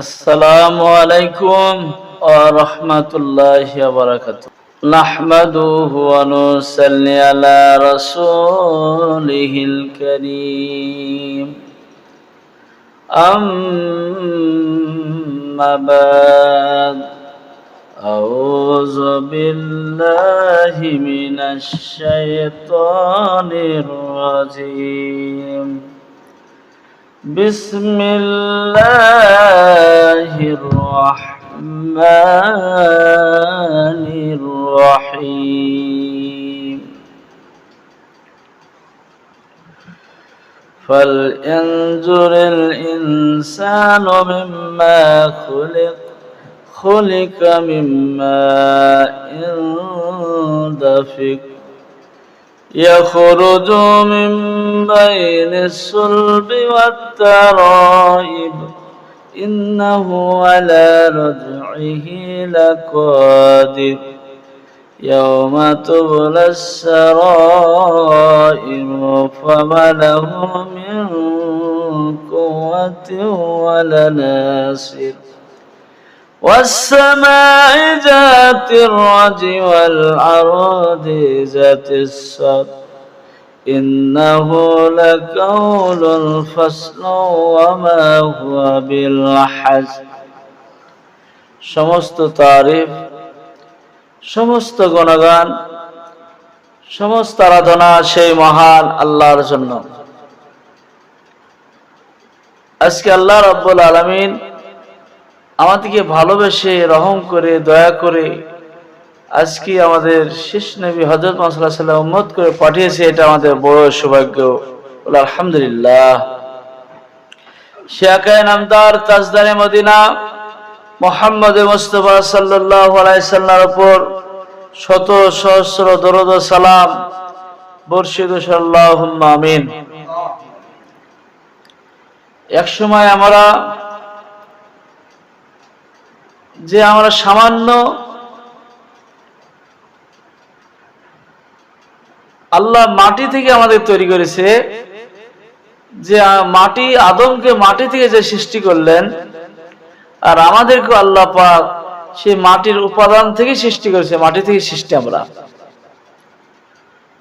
আসসালামু আলাইকুম ওয়া রাহমাতুল্লাহি ওয়া বারাকাতুহু। নাহমাদুহু ওয়া নুসাল্লি আলা রাসূলিহিল কারীম। আম্মা বাদ। আউযু বিল্লাহি মিনাশ بسم الله الرحمن الرحيم. فلينظر الإنسان مما خلق خلق مما دفق. يخرج من بين الصلب والترائب. إنه على رجعه لقادر. يوم تبلى السرائر فما له من قوة ولا ناصر. والسماء ذات الرج والأرض ذات الصد إنه لقول الفصل وما هو بالحزن সমস্ত তারিফ সমস্ত গুণগান সমস্ত আরাধনা সেই মহান আল্লাহর জন্য আজকে আল্লাহ রব্বুল আলমিন আমাদেরকে ভালোবেসে রহম করে, দয়া করে আজকে আমাদের শেষ নবী হজরত মাসাল্লাহ করে পাঠিয়েছে, এটা আমাদের বড় সৌভাগ্য। আলহামদুলিল্লাহ। মোহাম্মদ শত সহস্র দরদ সালাম বর্ষিদ সাল্লাহ আমিন। এক সময় আমরা যে আমরা সামান্য আল্লাহ মাটি থেকে আমাদের তৈরি করেছে, যে মাটি আদমকে মাটি থেকে যে সৃষ্টি করলেন, আর আমাদেরকে আল্লাহ পাক সে মাটির উপাদান থেকে সৃষ্টি করেছে, মাটি থেকে সৃষ্টি আমরা।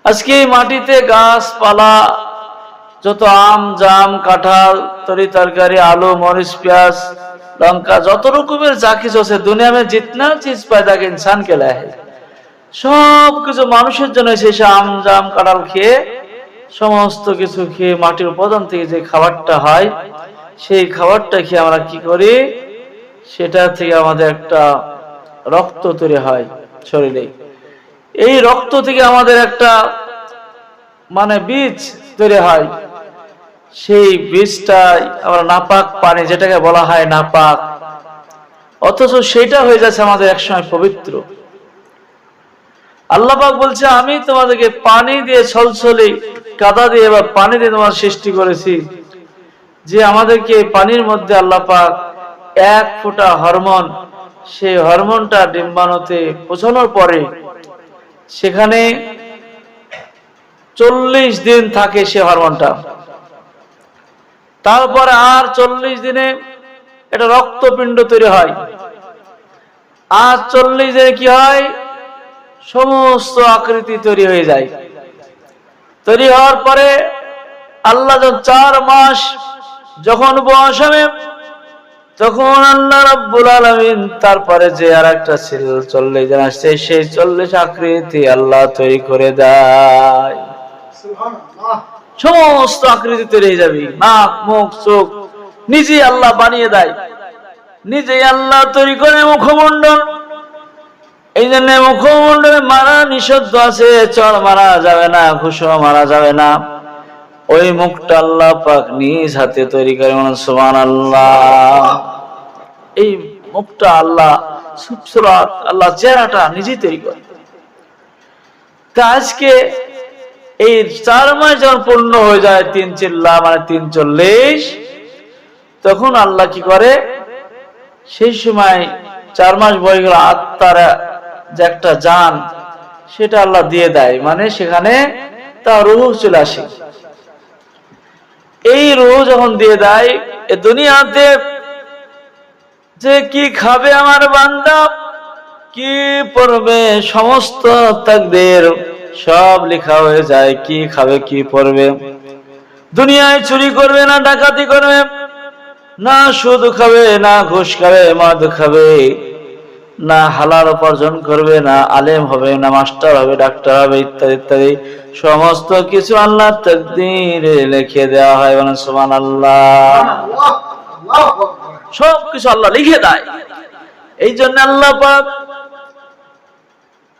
আজকে এই মাটিতে গাছপালা, যত আম, জাম, কাঁঠাল, তরি তরকারি, আলু, মরিচ, পেঁয়াজ লঙ্কা যত রকমের যা কিছু আছে, দুনিয়া মেয়ে জিতনা চিজ পায় তাকে ইনসান কে লায় সব কিছু মানুষের জন্য শেষে আম জাম, কাঁঠাল খেয়ে, সমস্ত কিছু খেয়ে মাটির উপাদান থেকে যে খাবারটা হয়, সেই খাবারটা খেয়ে আমরা কি করি? সেটা থেকে আমাদের একটা রক্ত তৈরি হয় শরীরে। এই রক্ত থেকে আমাদের একটা মানে বীজ তৈরি হয়। সেই বীজটাই আমরা নাপাক পানি যেটাকে বলা হয় নাপাক। অথচ সেটা হয়ে যাচ্ছে আমাদের একসময় পবিত্র। আল্লাপাক বলছে, আমি তোমাদেরকে পানি দিয়ে ছলছলি, কাদা দিয়ে বা পানি দিয়ে তোমার সৃষ্টি করেছি, যে আমাদেরকে পানির মধ্যে আল্লাপাক এক ফোঁটা হরমোন, সেই হরমোনটা ডিম্বাণুতে পৌঁছানোর পরে সেখানে চল্লিশ দিন থাকে সে হরমোনটা। তারপরে আর চল্লিশ দিনে এটা রক্তপিণ্ড তৈরি হয়। আর চল্লিশ দিনে কি হয়? সমস্ত আকৃতি তৈরি হয়ে যায়। তৈরি হওয়ার পরে আল্লাহ চার মাস যখন বয়স হবে, তখন আল্লাহ রাব্বুল আলামিন তারপরে যে আর একটা ছিল, চল্লিশ দিন আসছে, সেই চল্লিশ আকৃতি আল্লাহ তৈরি করে দেয়। সমস্ত আকৃতি তৈরি হয়ে যাবে। নাক, মুখ, চোখ। নিজে আল্লাহ বানিয়ে দেয়। নিজে আল্লাহ তৈরি করে মুখমন্ডল এই জন্য মুখমন্ডলে মারা নিষিদ্ধ আছে চড় মারা যাবে না, ঘুষো মারা যাবে না। ওই মুখটা আল্লাহ পাক নিজ হাতে তৈরি করে মানে সুমান আল্লাহ এই মুখটা আল্লাহ সুপসুরাত আল্লাহ চেহারাটা নিজেই তৈরি করে। তা আজকে এই চার মাস যখন পূর্ণ হয়ে যায়, তিন চিল্লা মানে তিন চল্লিশ, তখন আল্লাহ কি করে? সেই সময় চার মাস বয়ে গেল, আত্মার যে একটা যান সেটা আল্লাহ দিয়ে দেয়। মানে সেখানে তা রুহ চলে আসে। এই রুহ যখন দিয়ে দেয়, এ দুনিয়াতে যে কি খাবে আমার বান্দা, কি পড়বে, সমস্ত তাকদের সব লেখা হয়ে যায় কি খাবে কি পড়বে দুনিয়ায় চুরি করবে না ডাকাতি করবে না সুদ খাবে না ঘুষ খাবে মদ খাবে না হালাল উপার্জন করবে না আলেম হবে না মাস্টার হবে ডাক্তার হবে ইত্যাদি ইত্যাদি। সমস্ত কিছু আল্লাহ তকদিরে লিখে দেওয়া হয় মানে সুমান আল্লাহ সব কিছু আল্লাহ লিখে দেয়। এই জন্য আল্লাহ পাক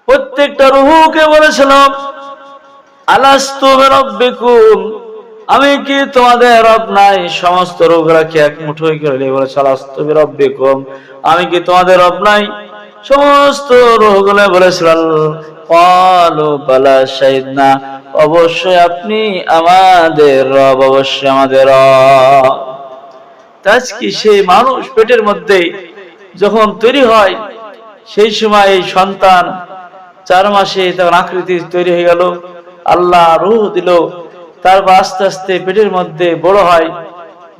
প্রত্যেকটা রুহুকে বলেছিলাম আমি কি তোমাদের রব নাই? সমস্ত আমি কি তোমাদের রব নাই? সমস্ত রোগগুলো অবশ্যই আপনি আমাদের রব, অবশ্যই আমাদের রব। কি সেই মানুষ পেটের মধ্যে যখন তৈরি হয়, সেই সময় সন্তান চার মাসে তখন আকৃতি তৈরি হয়ে গেল। আল্লাহ রুহ দিল। তারপর আস্তে আস্তে পেটের মধ্যে বড় হয়।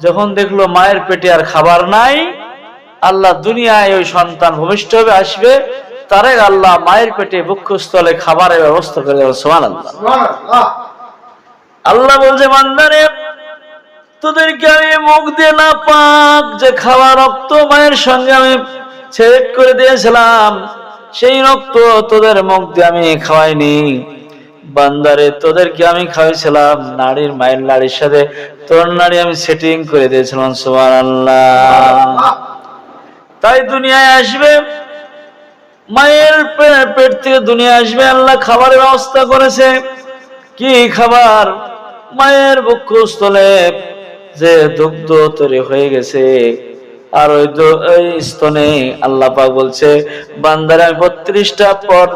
যখন দেখল মায়ের পেটে আর খাবার নাই আল্লাহ দুনিয়ায় ওই সন্তান ভূমিষ্ঠ হবে আসবে। তারে আল্লাহ মায়ের পেটে বক্ষস্থলে খাবারের ব্যবস্থা করে দেবেন সোমান আল্লাহ আল্লাহ বলছে মান্দারে তোদেরকে আমি মুখ দিয়ে না পাক যে খাওয়া রক্ত মায়ের সঙ্গে আমি ছেদ করে দিয়েছিলাম। সেই রক্ত তোদের মুখ দিয়ে আমি খাওয়াইনি। বান্দারে, তোদেরকে আমি খাওয়াইছিলাম নারীর মায়ের নারীর সাথে। তোর নারী আমি সেটিং করে দিয়েছিলাম সুমান তাই দুনিয়ায় আসবে, মায়ের পেট থেকে দুনিয়া আসবে, আল্লাহ খাবারের ব্যবস্থা করেছে। কি খাবার? মায়ের বক্ষস্থলে যে দুগ্ধ তৈরি হয়ে গেছে। আর ওই দু- ওই স্তনে আল্লাহ পাক বলছে, বান্দারে বত্রিশটা পর,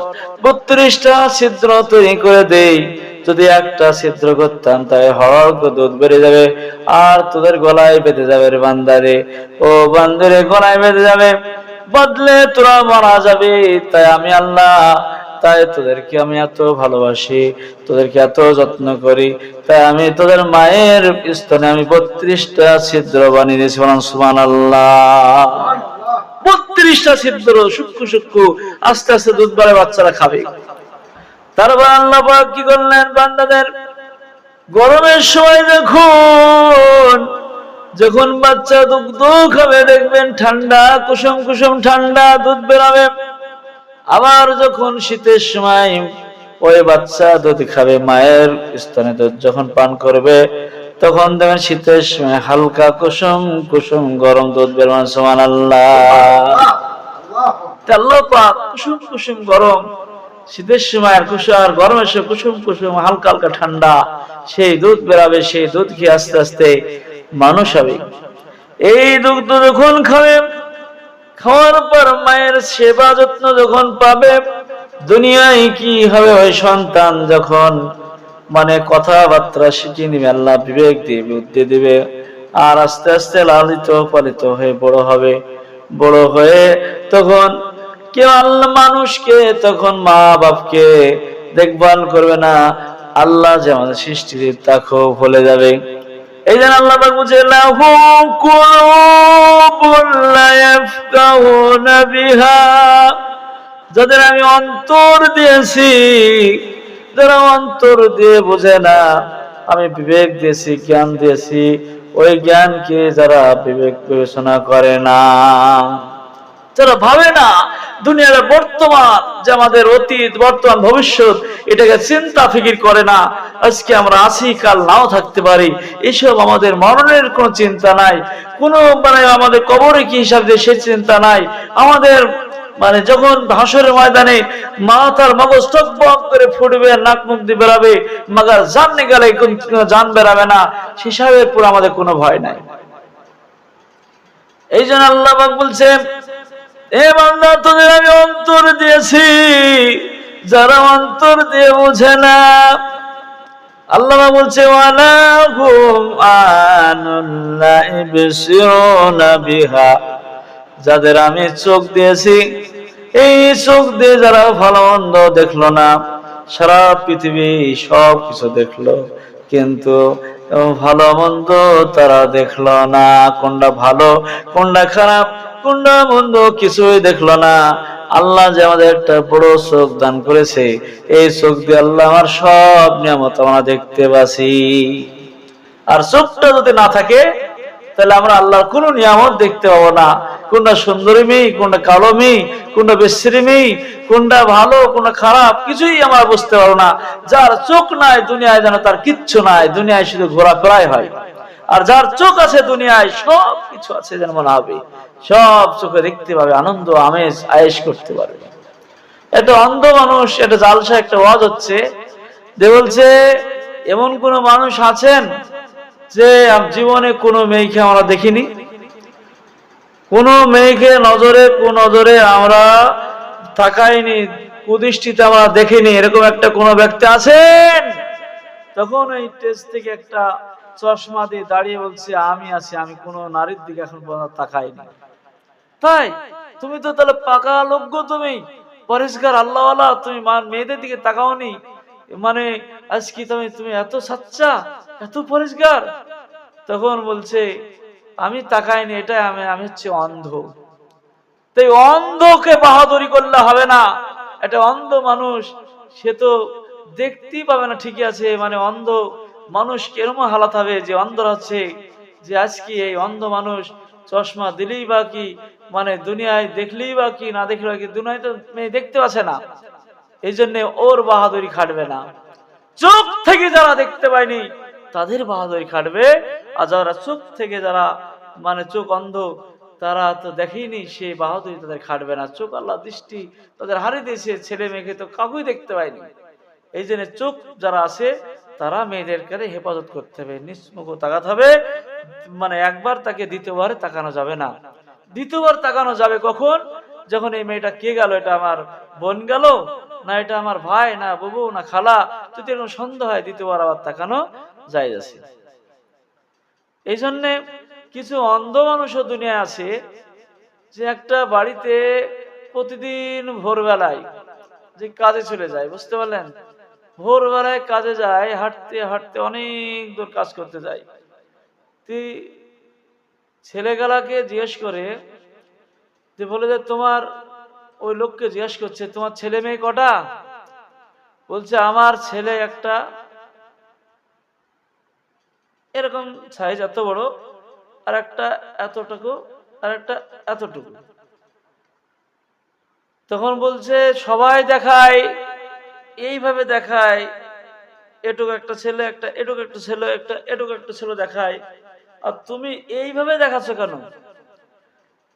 বত্রিশটা ছিদ্র তৈরি করে দেই। যদি একটা ছিদ্র করতাম তাই হর দুধ বেড়ে যাবে, আর তোদের গলায় বেঁধে যাবে রে বান্দারে। ও বান্দারে, গলায় বেঁধে যাবে বদলে তোরা মারা যাবে, তাই আমি আল্লাহ তাই তোদেরকে আমি এত ভালোবাসি, তোদেরকে এত যত্ন করি, তাই আমি তোদের মায়ের স্তনে আমি বত্রিশটা ছিদ্র বানিয়ে দিয়েছি বললাম সুমান আল্লাহ বত্রিশটা ছিদ্র, সূক্ষ্ম সূক্ষ্ম, আস্তে আস্তে দুধ বাচ্চারা খাবে। তারপর আল্লাহ কি করলেন বান্দাদের? গরমের সময় দেখুন যখন বাচ্চা দুগ্ধ খাবে, দেখবেন ঠান্ডা, কুসুম কুসুম ঠান্ডা দুধ বেরাবে। আবার যখন শীতের সময় ওই বাচ্চা দুধ খাবে, মায়ের স্তনে দুধ যখন পান করবে, তখন দেখবেন শীতের সময় হালকা কুসুম কুসুম গরম দুধ বেরোন সমান আল্লাহ কুসুম কুসুম গরম। শীতের সময় কুসুম, আর কুসুম কুসুম, হালকা হালকা ঠান্ডা। সেই দুধ বেরাবে, সেই দুধ খেয়ে আস্তে আস্তে মানুষ হবে। এই দুগ্ধ যখন খাবে? খাওয়ার পর মায়ের সেবা যত্ন যখন পাবে, দুনিয়ায় কি হবে ওই সন্তান যখন মানে কথাবার্তা শিখিয়ে নিবে, আল্লাহ বিবেক দিয়ে বুদ্ধি দিবে আর আস্তে আস্তে লালিত পালিত হয়ে বড় হবে। বড় হয়ে তখন কেউ আল্লাহ মানুষকে, তখন মা বাপকে দেখভাল করবে না। আল্লাহ যে আমাদের সৃষ্টি তা খুব ভুলে যাবে। এই জন্য আল্লাহ বুঝে লাহু বিহা। যাদের আমি অন্তর দিয়েছি, যারা অন্তর দিয়ে বুঝে না, আমি বিবেক দিয়েছি, জ্ঞান দিয়েছি, ওই জ্ঞানকে যারা বিবেক বিবেচনা করে না। যারা ভাবে না, দুনিয়ার বর্তমান যে আমাদের অতীত, বর্তমান ভবিষ্যৎ, এটাকে চিন্তা, ফিকির করে না। আজকে আমরা আছি, কাল নাও থাকতে পারি। এসব আমাদের মরণের কোনো চিন্তা নাই। কোনো মানে আমাদের কবরে কি হিসাব দিয়ে সে চিন্তা নাই। আমাদের মানে যখন হাসরের ময়দানে মা তার মগজ টকবক করে ফুটবে, নাক মুখ দিয়ে বেরাবে মাগার জাননে গেলে জান বেরাবে না হিসাবের পুরো আমাদের কোনো ভয় নাই। এই জন্য আল্লাহ পাক বলছে এ বান্দা, তোদের আমি অন্তর দিয়েছি। যারা অন্তর দিয়ে বুঝে না, আল্লাহ বলছে বিহা। যাদের আমি চোখ দিয়েছি, এই চোখ দিয়ে যারা ভালো মন্দ দেখল না, সারা পৃথিবী সব কিছু দেখল। কিন্তু ভালো মন্দ তারা দেখল না, কোনটা ভালো, কোনটা খারাপ কোনটা মন্দ কিছুই দেখল না। আল্লাহ যে আমাদের একটা বড় চোখ দান করেছে, এই চোখ দিয়ে আল্লাহ আমার সব নিয়ামত আমরা দেখতে পাচ্ছি। আর চোখটা যদি না থাকে, তাহলে আমরা আল্লাহর কোনো নিয়ামত দেখতে পাবো না। কোনটা সুন্দরী মেয়ে, কোনটা কালো মেয়ে, কোনটা বিশ্রী মেয়ে, কোনটা ভালো, কোনটা খারাপ, কিছুই আমরা বুঝতে পারব না। যার চোখ নাই, দুনিয়ায় যেন তার কিচ্ছু নাই, দুনিয়ায় শুধু ঘোরাফেরাই হয়। আর যার চোখ আছে দুনিয়ায় সব কিছু আছে যেন মনে হবে। সব চোখে দেখতে পাবে, আনন্দ, আমেজ আয়েস করতে পারবে। একটা অন্ধ মানুষ একটা জালসা একটা ওয়াজ হচ্ছে যে বলছে, এমন কোন মানুষ আছেন যে জীবনে কোনো মেয়েকে আমরা দেখিনি? কোন মেয়েকে নজরে কোন নজরে আমরা তাকাইনি, কুদৃষ্টিতে আমরা দেখিনি, এরকম একটা কোন ব্যক্তি আছেন? তখন এই টেস্ট থেকে একটা চশমা দিয়ে দাঁড়িয়ে বলছে, আমি আছি, আমি কোনো নারীর দিকে এখন পর্যন্ত তাকাইনি। তাই তুমি তো তাহলে পাকা লোক তুমি, পরিষ্কার আল্লাহওয়ালা, তুমি মেয়েদের দিকে তাকাওনি। মানে আজ কি তুমি তুমি এত সাচ্চা, এত পরিষ্কার। তখন বলছে, আমি তাকাইনি এটা আমি আমি হচ্ছে অন্ধ। তাই অন্ধকে বাহাদুরি করলে হবে না। একটা অন্ধ মানুষ, সে তো দেখতেই পাবে না ঠিকই আছে মানে অন্ধ মানুষ কেরম হালাত হবে? যে অন্ধ হচ্ছে যে আজকে এই অন্ধ মানুষ চশমা দিলেই বা কি মানে দুনিয়ায় দেখলেই বা কি, না দেখলেই বা কি, দুনিয়ায় তো মেয়ে দেখতে পাচ্ছে না। এই জন্য ওর বাহাদুরি খাটবে না। চোখ থেকে যারা দেখতে পায়নি, তাদের বাহাদুরি খাটবে। আর যারা চোখ থেকে যারা মানে চোখ অন্ধ, তারা তো দেখেনি সে বাহাদুরি তাদের খাটবে না। চোখ আল্লাহ দৃষ্টি, তাদের হারিয়ে দিয়েছে। ছেলে মেয়েকে তো কাকুই দেখতে পায়নি। এই জন্য চোখ যারা আছে তারা মেয়েদেরকে হেফাজত করতে হবে নিঃসমুখ তাকাতে হবে। মানে একবার তাকে দ্বিতীয়বার তাকানো যাবে না। দ্বিতীয়বার তাকানো যাবে কখন? যখন এই মেয়েটা কে গেল, এটা আমার বোন গেল, না এটা আমার ভাই, না বাবু, না খালা, যদি এরকম সন্দেহ হয় দ্বিতীয়বার আবার তাকানো যায় আছে এই জন্যে কিছু অন্ধ মানুষও দুনিয়ায় আছে যে একটা বাড়িতে প্রতিদিন ভোরবেলায় যে কাজে চলে যায়, বুঝতে পারলেন? ভোরবেলায় কাজে যায়, হাঁটতে হাঁটতে অনেক দূর কাজ করতে যায়। তুই ছেলেগুলাকে জিজ্ঞেস করে যে বলে যে, তোমার ওই লোককে জিজ্ঞেস করছে, তোমার ছেলে মেয়ে কটা? বলছে, আমার ছেলে একটা। এরকম সাইজ এত বড়, আর একটা এতটুকু, আর একটা এতটুকু। তখন বলছে, সবাই দেখায় এইভাবে দেখায়, এটুকু একটা ছেলে, একটা, এটুক একটা ছেলে, একটা, এটুক একটা ছেলে দেখায়। আর তুমি এইভাবে দেখাচ্ছ কেন?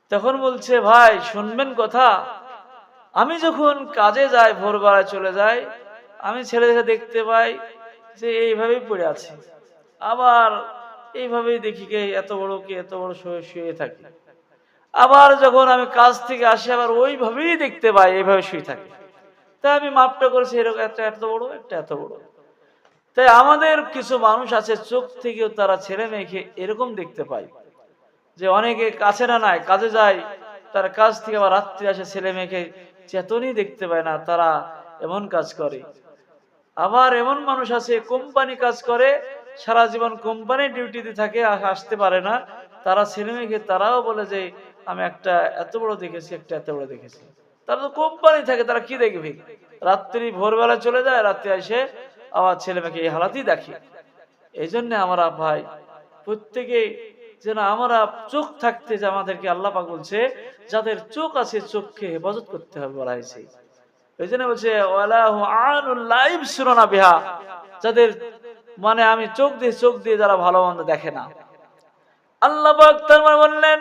তখন বলছে, ভাই, শুনবেন কথা। আমি যখন কাজে যাই, ভোরবেলায় চলে যাই, আমি ছেলেদেরকে দেখতে পাই যে এইভাবেই পড়ে আছে। আবার এইভাবেই দেখি কে এত বড়, কে এত বড় শুয়ে শুয়ে থাকে। আবার যখন আমি কাজ থেকে আসি, আবার ওইভাবেই দেখতে পাই, এইভাবে শুয়ে থাকে। তাই আমি মাপটা করেছি এরকম একটা, এত বড়, একটা এত বড়। তাই আমাদের কিছু মানুষ আছে, চোখ থেকেও তারা ছেলে মেয়েকে এরকম দেখতে পায় যে অনেকে কাছে না নাই, কাজে যায়, তার কাজ থেকে আবার রাত্রি আসে, ছেলে মেয়েকে চেতনই দেখতে পায় না, তারা এমন কাজ করে। আবার এমন মানুষ আছে, কোম্পানি কাজ করে, সারা জীবন কোম্পানি ডিউটিতে থাকে আসতে পারে না, তারা ছেলে মেয়েকে, তারাও বলে যে, আমি একটা এত বড় দেখেছি, একটা এত বড় দেখেছি। তারা তো কোম্পানি থাকে, তারা কি দেখবে? রাত্রি ভোরবেলা চলে যায়, রাত্রি এসে আবার ছেলে মেয়েকে এই হালাতেই দেখে। এই জন্য আমরা ভাই, প্রত্যেকে যেন আমরা চোখ থাকতে যে আমাদেরকে আল্লাহ পাক বলছে, যাদের চোখ আছে চোখকে হেফাজত করতে হবে বলা হয়েছে। ওই জন্য বলছে সুরানা বিহা। যাদের মানে আমি চোখ দিয়ে চোখ দিয়ে যারা ভালো মন্দ দেখে না। আল্লাহ পাক তার মানে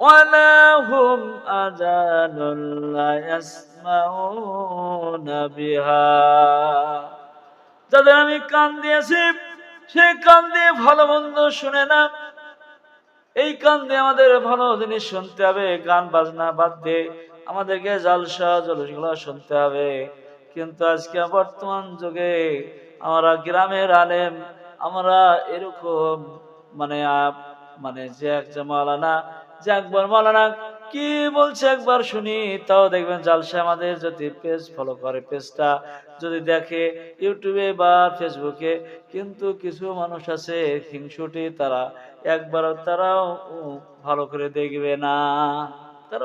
বললেন ওয়ালাহুম আজানুল লা ইয়াসমাউনা বিহা। যাদের আমি কান দিয়েছি সেই কান দিয়ে ভালো মন্দ শুনে না। এই কান দিয়ে আমাদের ভালো জিনিস শুনতে হবে, গান, বাজনা বাদ দিয়ে আমাদেরকে জালসা জলসগুলো শুনতে হবে। কিন্তু আজকে বর্তমান যুগে আমরা গ্রামের আলেম, আমরা এরকম মানে মানে যে এক যে মালানা যে একবার মালানা কি বলছে একবার শুনি, তাও দেখবেন জালসা আমাদের যদি পেজ ফলো করে পেজটা যদি দেখে ইউটিউবে বা ফেসবুকে কিন্তু কিছু মানুষ আছে হিংসুটি, তারা একবার তারাও ভালো করে দেখবে না। তারা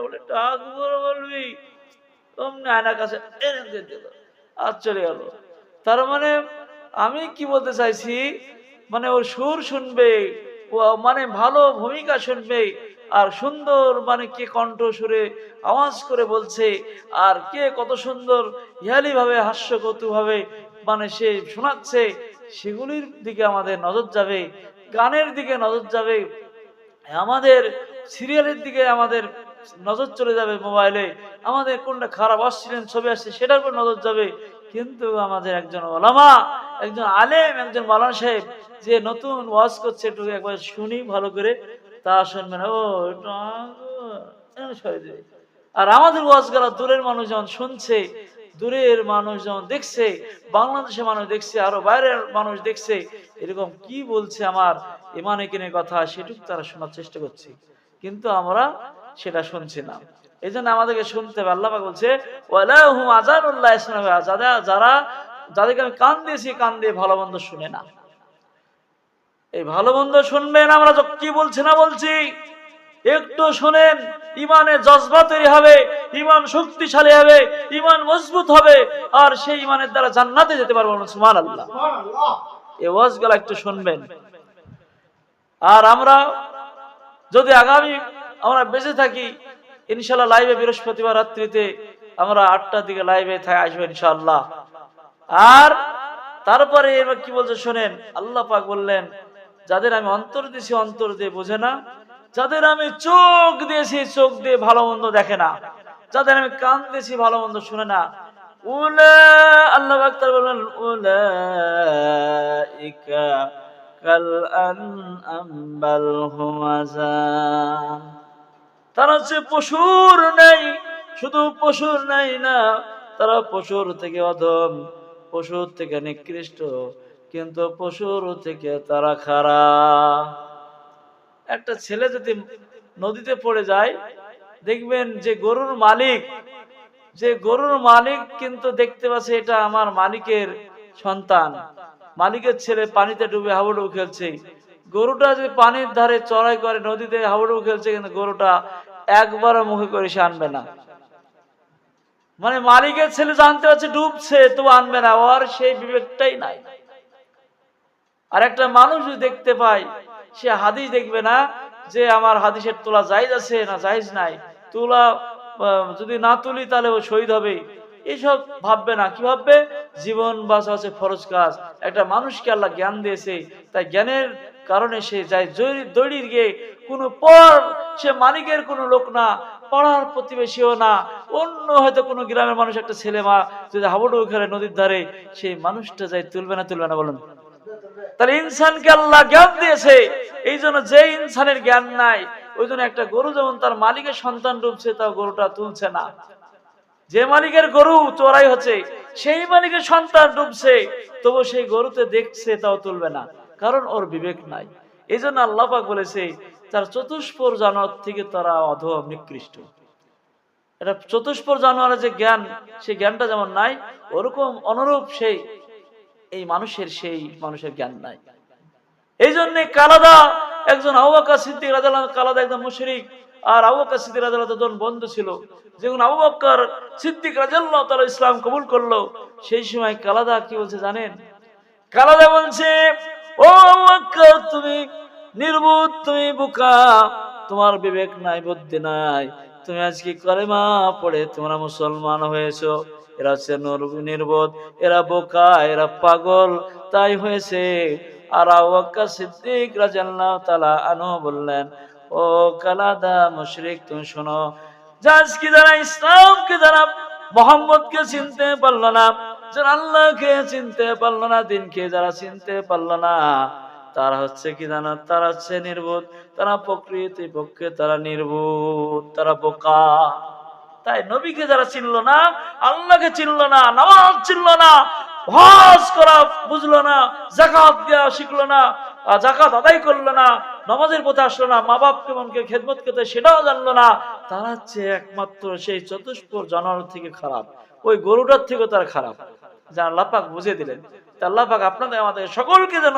বলে বলবি? অমনি আয়নার কাছে আর চলে গেল। তার মানে আমি কি বলতে চাইছি মানে ওর সুর শুনবে মানে ভালো ভূমিকা শুনবে আর সুন্দর মানে কে কণ্ঠ সুরে আওয়াজ করে বলছে, আর কে কত সুন্দর হিয়ালি ভাবে হাস্যকতু ভাবে মানে সে শোনাচ্ছে, সেগুলির দিকে আমাদের নজর যাবে, গানের দিকে নজর যাবে, আমাদের সিরিয়ালের দিকে আমাদের নজর চলে যাবে মোবাইলে, আমাদের কোনটা খারাপ আসছিলেন, ছবি আসছে, সেটার উপর নজর যাবে। কিন্তু আমাদের একজন ওলামা, একজন আলেম, একজন মালান সাহেব যে নতুন ওয়াজ করছে, একটু একবার শুনি ভালো করে। তা শুনবেন ও সরে দেবে আর আমাদের ওয়াজ গেলা, দূরের মানুষ যখন শুনছে, দূরের মানুষ যখন দেখছে, বাংলাদেশের মানুষ দেখছে, আরও বাইরের মানুষ দেখছে। এরকম কি বলছে আমার কিনে কথা, সেটুকু তারা শোনার চেষ্টা করছে। কিন্তু আমরা সেটা শুনছি না। এই জন্য আমাদেরকে শুনতে হবে। আল্লাহ বলছে যারা, যাদেরকে আমি কান দিয়েছি, কান দিয়ে ভালো মন্দ শুনে না। এই ভালো মন্দ শুনবেন, আমরা কি বলছি না বলছি? একটু শুনেন, ইমানের জজবা তৈরি হবে, ইমান শক্তিশালী হবে, ইমান মজবুত হবে, আর সেই ইমানের দ্বারা জান্নাতে যেতে পারব সুমান আল্লাহ এই ওয়াজগুলো একটু শুনবেন। আর আমরা যদি আগামী আমরা বেঁচে থাকি ইনশাল্লাহ লাইভে বৃহস্পতিবার রাত্রিতে আমরা আটটার দিকে লাইভে আসব ইনশাল্লাহ আর তারপরে কি বলছে শোনেন, আল্লাহ পাক বললেন যাদের আমি অন্তর দিয়েছি অন্তর দিয়ে বোঝে না, যাদের আমি চোখ দিয়েছি চোখ দিয়ে ভালো মন্দ দেখে না, যাদের আমি কান দিয়েছি ভালো মন্দ শুনে না, উলা, আল্লাহ আক্তার বললেন বাল তারা হচ্ছে পশুর নেই শুধু পশুর নাই না, তারা পশুর থেকে অধম, পশুর থেকে নিকৃষ্ট কিন্তু পশুর থেকে তারা খারাপ। একটা ছেলে যদি নদীতে পড়ে যায়, দেখবেন যে গরুর মালিক, যে গরুর মালিক কিন্তু দেখতে পাচ্ছে এটা আমার মালিকের সন্তান। মালিকের ছেলে পানিতে ডুবে হাবুডুবু খেলছে। গরুটা যদি পানির ধারে চড়াই করে নদীতে হাবুডুবু খেলছে, কিন্তু গরুটা একবারও মুখে করে সে আনবে না। মানে মালিকের ছেলে জানতে পারছে, ডুবছে, তো আনবে না। ওর সেই বিবেকটাই নাই। আর একটা মানুষ যদি দেখতে পায়, সে হাদিস দেখবে না যে আমার হাদিসের তোলা জায়জ আছে না জায়জ নাই। তোলা যদি না তুলি তাহলে ও শহীদ হবে। এইসব ভাববে না। কি ভাববে? জীবন বাঁচা হচ্ছে ফরজ কাজ। একটা মানুষকে আল্লাহ জ্ঞান দিয়েছে। তাই জ্ঞানের কারণে সে যায় দড়ির গিয়ে কোনো পর সে মালিকের কোনো লোক না, পাড়ার প্রতিবেশীও না। অন্য হয়তো কোনো গ্রামের মানুষ একটা ছেলে মা যদি হাবুডুবু খেলে নদীর ধারে, সেই মানুষটা যাই তুলবে না তুলবে না বলুন। তাহলে ইনসানকে আল্লাহ জ্ঞান দিয়েছে। এই জন্য যে ইনসানের জ্ঞান নাই ওই জন্য একটা গরু যেমন তার মালিকের সন্তান ডুবছে, তাও গরুটা তুলছে না। যে মালিকের গরু চোরাই হচ্ছে, সেই মালিকের সন্তান ডুবছে, তবু সেই গরুতে দেখছে, তাও তুলবে না। কারণ ওর বিবেক নাই। এই জন্য আল্লাহ পাক বলেছে, তার চতুষ্পর জানোয়ার থেকে তারা অধম নিকৃষ্ট। এটা চতুষ্পর জানোয়ারের যে জ্ঞান, সেই জ্ঞানটা যেমন নাই, ওরকম অনুরূপ সেই এই মানুষের সেই মানুষের জ্ঞান নাই। এই জন্য কালাদা একজন আবুবাক্কা সিদ্দিক রাজাল্লাহ কালাদা একজন মুশরিক, আর আবুবাক্কা সিদ্দিক রাজাল্লাহ দুজন বন্ধু ছিল। যখন আবু সিদ্দিক রাজাল্লাহ তাআলা ইসলাম কবুল করল, সেই সময় কালাদা কি বলছে জানেন? কালাদা বলছে, ও তুমি নির্বোধ, তুমি বোকা, তোমার বিবেক নাই, বুদ্ধি নাই। তুমি আজকে কলেমা পড়ে তোমরা মুসলমান হয়েছো। এরা হচ্ছে নির্বোধ, এরা বোকা, এরা পাগল। তাই হয়েছে, আর সিদ্দিক তালা আনো বললেন, ও কালাদা তুমি শোনো আজকে যারা যারা চিনতে পারল না, যারা চিনতে পারল না, দিনকে যারা চিনতে পারল না, তারা হচ্ছে কি জানো? তারা হচ্ছে নির্বোধ। তারা প্রকৃতি পক্ষে তারা নির্বোধ, তারা বোকা। তাই নবীকে যারা চিনলো না, আল্লাহকে চিনলো না, নামাজ চিনলো না হজ করা বুঝলো না জাকাত দেওয়া শিখলো না জাকাত আদায় করল না, নামাজের পথে আসলো না মা বাপ কেমনকে খেদমত করতে সেটাও জানলো না, তারা চেয়ে একমাত্র সেই চতুষ্পর জানোয়ার থেকে খারাপ। ওই গরুটার থেকেও তারা খারাপ। যা আল্লাহ বুঝে দিলেন। আল্লাহ পাক আপনাদের, আমাদের সকলকে যেন